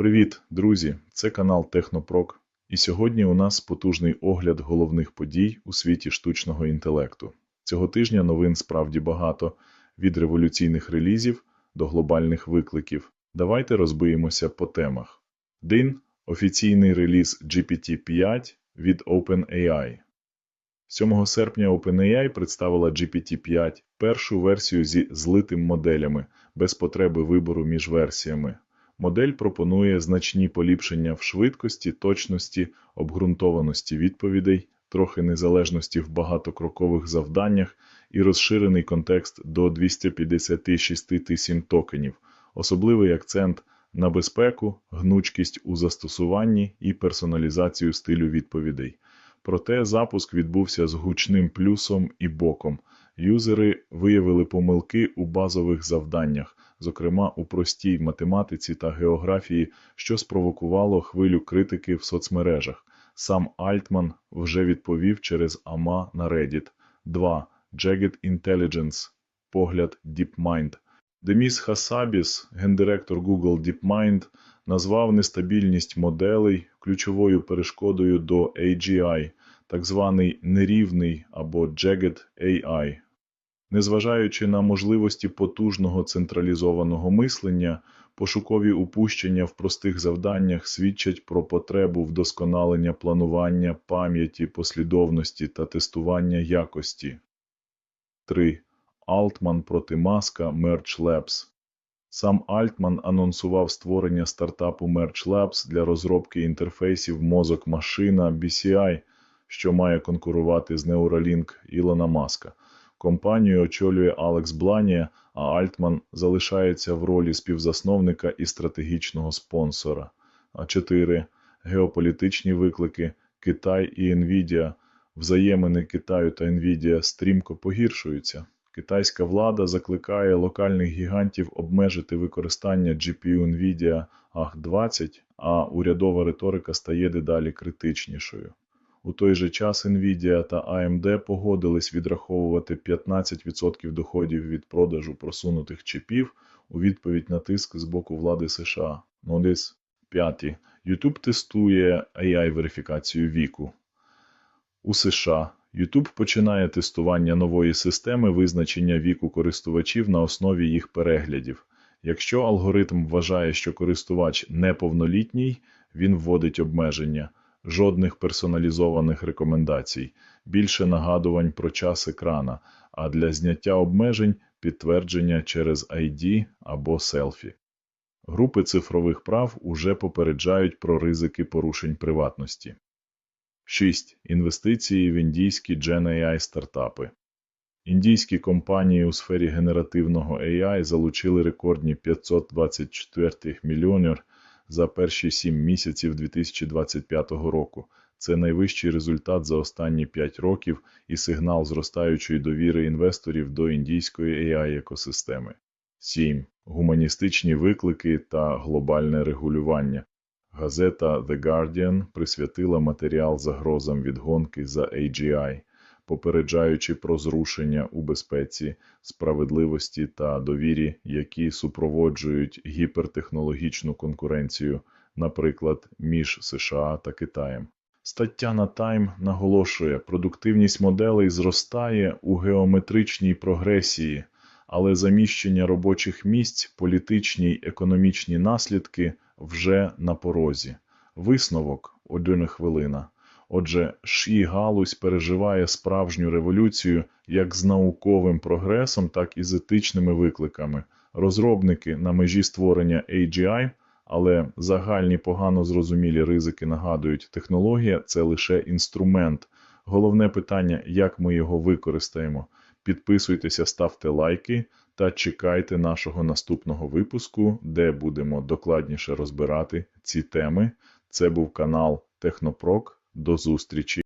Привіт, друзі! Це канал Технопрок. І сьогодні у нас потужний огляд головних подій у світі штучного інтелекту. Цього тижня новин справді багато від революційних релізів до глобальних викликів. Давайте розбиємося по темах. Дин офіційний реліз GPT-5 від OpenAI. 7 серпня OpenAI представила GPT-5, першу версію зі злитим моделями, без потреби вибору між версіями. Модель пропонує значні поліпшення в швидкості, точності, обґрунтованості відповідей, трохи незалежності в багатокрокових завданнях і розширений контекст до 256 тисяч токенів, особливий акцент на безпеку, гнучкість у застосуванні і персоналізацію стилю відповідей. Проте запуск відбувся з гучним плюсом і боком. Юзери виявили помилки у базових завданнях, зокрема у простій математиці та географії, що спровокувало хвилю критики в соцмережах. Сам Альтман вже відповів через АМА на Reddit. 2. Jagged Intelligence. Погляд DeepMind. Деміс Хасабіс, гендиректор Google DeepMind, назвав нестабільність моделей ключовою перешкодою до AGI, так званий нерівний або Jagged AI. Незважаючи на можливості потужного централізованого мислення, пошукові упущення в простих завданнях свідчать про потребу вдосконалення планування пам'яті, послідовності та тестування якості. 3. Алтман проти Маска Merge Labs. Сам Альтман анонсував створення стартапу Merge Labs для розробки інтерфейсів мозок-машина BCI, що має конкурувати з Neuralink Ілона Маска. Компанію очолює Алекс Бланія, а Альтман залишається в ролі співзасновника і стратегічного спонсора. А 4. Геополітичні виклики Китай і Nvidia. Взаємини Китаю та Nvidia стрімко погіршуються. Китайська влада закликає локальних гігантів обмежити використання GPU Nvidia AH20, а урядова риторика стає дедалі критичнішою. У той же час Nvidia та AMD погодились відраховувати 15% доходів від продажу просунутих чіпів у відповідь на тиск з боку влади США. Нодис 5. YouTube тестує AI-верифікацію віку. У США YouTube починає тестування нової системи визначення віку користувачів на основі їх переглядів. Якщо алгоритм вважає, що користувач неповнолітній, він вводить обмеження, жодних персоналізованих рекомендацій, більше нагадувань про час екрана, а для зняття обмежень підтвердження через ID або селфі. Групи цифрових прав уже попереджають про ризики порушень приватності. 6. Інвестиції в індійські Gen AI стартапи. Індійські компанії у сфері генеративного AI залучили рекордні 524 мільйонів за перші 7 місяців 2025 року. Це найвищий результат за останні 5 років і сигнал зростаючої довіри інвесторів до індійської AI-екосистеми. 7. Гуманістичні виклики та глобальне регулювання. Газета The Guardian присвятила матеріал загрозам від гонки за AGI, попереджаючи про зрушення у безпеці, справедливості та довірі, які супроводжують гіпертехнологічну конкуренцію, наприклад, між США та Китаєм. Стаття на Time наголошує, продуктивність моделей зростає у геометричній прогресії, але заміщення робочих місць, політичні й економічні наслідки вже на порозі. Висновок – один хвилина. Отже, ші галузь переживає справжню революцію як з науковим прогресом, так і з етичними викликами. Розробники на межі створення AGI, але загальні погано зрозумілі ризики нагадують, технологія це лише інструмент. Головне питання, як ми його використаємо. Підписуйтеся, ставте лайки та чекайте нашого наступного випуску, де будемо докладніше розбирати ці теми. Це був канал Технопрок. До зустрічі!